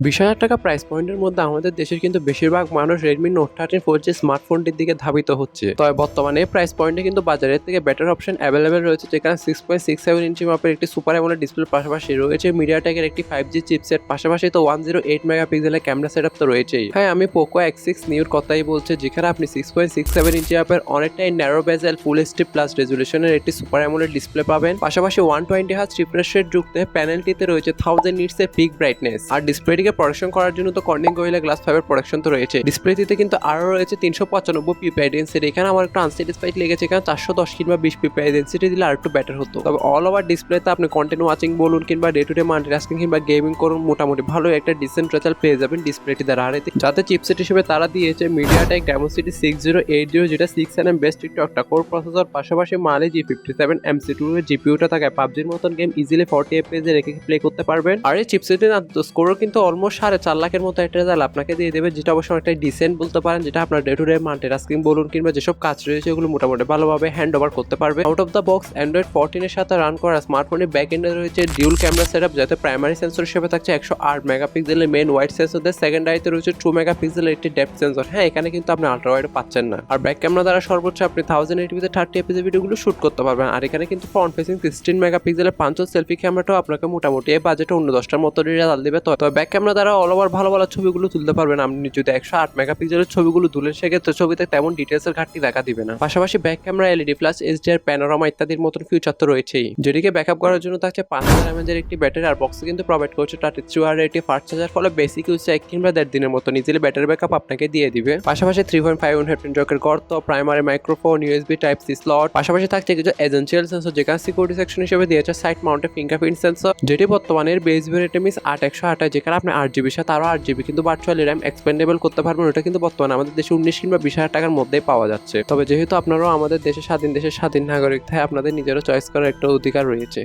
বিশ হাজার টাকা প্রাইস পয়েন্টের মধ্যে আমাদের দেশের কিন্তু বেশিরভাগ মানুষ Redmi Note thirteen four G স্মার্টফোনটির দিকে ধাবিত হচ্ছে। তবে বর্তমানে প্রাইস পয়েন্টে কিন্তু বাজারের থেকে বেটার অপশন অ্যাভেলেবেল রয়েছে, যেখানে six point six seven inch মাপের একটি সুপার অ্যামোলেড ডিসপ্লের পাশাপাশি রয়েছে মিডিয়া মিডিয়াটেকের একটি ফাইভ জি চিপসেট পাশাপাশি তো ওয়ান জিরো এইট মেগা মেগাপিক্সেলের ক্যামেরা সেট তো রয়েছেই। হ্যাঁ আমি পোকো এক্স সিক্স নিউর কথাই বলছি, যেখানে আপনি six point six seven inch মাপের অনেকটাই narrow bezel full HD plus রেজুলেশনের একটি সুপার অ্যামোলেড ডিসপ্লে পাবেন। পাশাপাশি one twenty hertz refresh rate যুক্ত প্যানেলটিতে রয়েছে থাউজেন্ড নিটস এর পিক ব্রাইটনেস আর ডিসপ্লেটিকে প্রোডাকশন করার জন্য তো কর্নিং গোয়েলা গ্লাস ফাইভের প্রোডাকশন তো রয়েছে। ডিসপ্লেটিতে কিন্তু আরও রয়েছে তিনশো পঁচানব্বই পিপিআই ডেন্সিটি এখানে আমার একটু আনস্যাটিসফাইড লেগেছে, এখানে চারশো দশ কিংবা বিশ পিপিআই ডেন্সিটি দিলে আর একটু বেটার হতো। তবে অল ওভার ডিসপ্লেতে আপনি কন্টেন্ট ওয়াচিং বলুন কিংবা ডে টু ডে মাল্টিটাস্কিং কিংবা গেমিং করুন, মোটামুটি ভালো একটা ডিসেন্ট রেজাল্ট পেয়ে যাবেন ডিসপ্লেটি দ্বারা। আর এতে যাতে চিপসেট হিসেবে তারা দিয়েছে media MediaTek Dimensity six zero eight zero যেটা সিক্স এন এম বেস্ট একটু একটা কোর প্রসেসর পাশাপাশি Mali G fifty seven M C two জিপিউটা থাকে। পাবজির মতন গেম ইজিলি ফর্টি এফপিএসে রেখে প্লে করতে পারবেন। আর এই চিপসেটের স্কোরও কিন্তু সাড়ে চার লাখের মতো একটা রেজাল্ট আপনাকে দিয়ে দেবে, যেটা অবশ্য অনেকটা ডিসেন্ট বলতে পারেন, যেটা আপনার ডে টু ডে মান্টে মাল্টিটাস্কিং বলুন কিংবা যেসব কাজ রয়েছে ওগুলো মোটামুটি ভালোভাবে হ্যান্ড ওভার করতে পারবে। Out of the box Android ফোরটিনের সাথে রান করা স্মার্টফোনের ব্যাক এন্ডে রয়েছে ডিউল ক্যামেরা সেটআপ যাতে প্রাইমারি সেন্সর হিসেবে থাকছে একশো আট মেগাপিক্সেলের মেন ওয়াইড সেন্সর দেয় সেকেন্ডারিতে রয়েছে টু মেগাপিক্সেলের একটি ডেপথ সেন্সর হ্যাঁ এখানে কিন্তু আপনি আল্ট্রা ওয়াইড পাচ্ছেন না। আর ব্যাক ক্যামেরা দ্বারা সর্বোচ্চ আপনি থাউজেন্ড এইটিভিতে থার্টি এপিসি ভিডিওগুলো শুট করতে পারবেন। আর এখানে কিন্তু ফ্রন্ট ফেসিং সিক্সটিন মেগাপিক্সেলের পাঁচশো সেলফি ক্যামেরাটাও আপনাকে মোটামুটি এই বাজেটে অন্য দশটার মতো রেজাল্ট দেবে। তবে ব্যাক ক্যামেরা দ্বারা অল ওভার ভালো ভালো ছবিগুলো তুলতে পারবেন আপনি যদি একশো আট মেগাপিক্সেলের ছবিগুলো তুলেন, সেক্ষেত্রে ছবিতে তেমন ডিটেলসের ঘাটতি দেখা দিবে না। পাশাপাশি back camera LED plus HDR panorama ইত্যাদির মতন ফিউচার তো রয়েছেই। যেটিকে ব্যাকআপ করার জন্য থাকছে পাঁচ হাজার এমএজের একটি ব্যাটারি আর বক্সে কিন্তু প্রোভাইড করছে টাটি থ্রি আর এটি ফাস্ট চার্জার ফলে বেসিক ইউজ এক কিংবা দেড় দিনের মতো ইজিলি ব্যাটারি ব্যাকআপ আপনাকে দিয়ে দিবে। পাশাপাশি থ্রি পয়েন্ট ফাইভ হেডফোন জকের গর্ত primary microphone USB type C slot পাশাপাশি থাকছে কিছু এজেন্সিয়াল সেন্সর যেখানে সিকিউরিটি সেকশন হিসেবে দিয়েছে সাইড মাউন্টেড ফিঙ্গারপ্রিন্ট সেন্সর যেটি বর্তমানে বেস ভেরিয়েন্টে মিস আট একশো আঠাশ যেখানে আপনি আট জিবির সাথে আরও আট জিবি কিন্তু ভার্চুয়ালি র্যাম এক্সপেন্ডেবল করতে পারবেন, ওটা কিন্তু বর্তমানে আমাদের দেশে উনিশ কিংবা বিশ হাজার টাকার মধ্যেই পাওয়া যাচ্ছে। তবে যেহেতু আপনারাও আমাদের দেশে স্বাধীন দেশের স্বাধীন নাগরিক, তাই আপনাদের নিজেরও চয়েস করার একটা অধিকার রয়েছে।